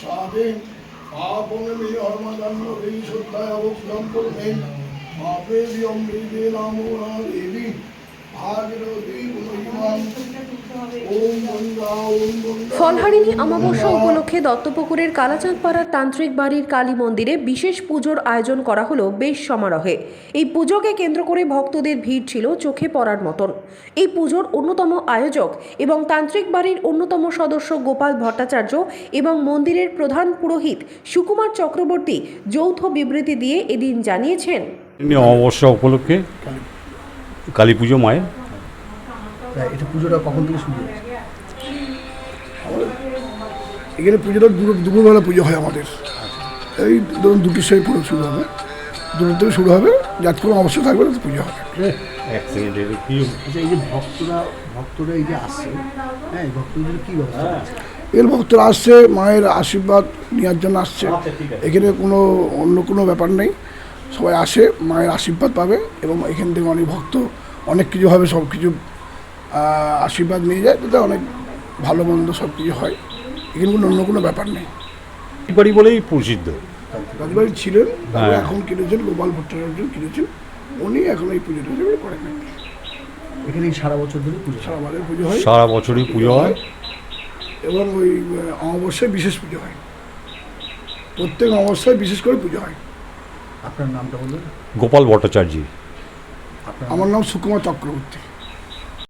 সাধেন পাপমে হর্মদন্ন দেবী শ্রদ্ধায় অবগ্রাম করবেন। পাপে নামো না দেবী গুণহিমান ফলহারিণী অমাবস্যা উপলক্ষে দত্তপুকুরের কালাচাঁদপাড়ার তান্ত্রিক বাড়ির কালী মন্দিরে বিশেষ পুজোর আয়োজন করা হলো বেশ সমারোহে। এই পুজোকে কেন্দ্র করে ভক্তদের ভিড় ছিল চোখে পড়ার মতন। এই পুজোর অন্যতম আয়োজক এবং তান্ত্রিক বাড়ির অন্যতম সদস্য গোপাল ভট্টাচার্য এবং মন্দিরের প্রধান পুরোহিত সুকুমার চক্রবর্তী যৌথ বিবৃতি দিয়ে এদিন জানিয়েছেন। অমাবস্যা উপলক্ষে কালী পুজো মায়ের তা এটা পুজোটা কখন থেকে শুরু হয়েছে? এখানে পুজোটা দুপুর দুপুরবেলা পুজো হয় আমাদের। এই ধরুন দুটির সময় পুরো শুরু হবে। দুটোর থেকে শুরু হবে। যাত কোনো অবস্থা থাকবে না পুজো হবে। আচ্ছা এই যে ভক্তরা ভক্তরা এই যে আসছে হ্যাঁ এই ভক্তদের কী ব্যবস্থা এর ভক্তরা আসছে মায়ের আশীর্বাদ নেওয়ার জন্য আসছে। এখানে কোনো অন্য কোনো ব্যাপার নেই। সবাই আসে মায়ের আশীর্বাদ পাবে এবং এখান থেকে অনেক ভক্ত অনেক কিছু হবে সব কিছু আশীর্বাদ নিয়ে যায় তাতে অনেক ভালো মন্দ সব কিছু হয়। এখানে কোনো অন্য কোনো ব্যাপার নেই। বাড়ি বলেই প্রসিদ্ধ। রাজবাড়ি ছিলেন হ্যাঁ। এখন কিনেছেন গোপাল ভট্টাচার্য কিনেছেন। উনি এখন এই পুজোটা করেন এখানে এই সারা বছর ধরে পুজো সারা বারের পুজো হয়। সারা বছরই পুজো হয়। এবং ওই অমাবস্যায় বিশেষ পুজো হয়। প্রত্যেক অমাবস্যায় বিশেষ করে পুজো হয়। আপনার নামটা বলুন। গোপাল ভট্টাচার্য। আপনার আমার নাম সুকুমার চক্রবর্তী।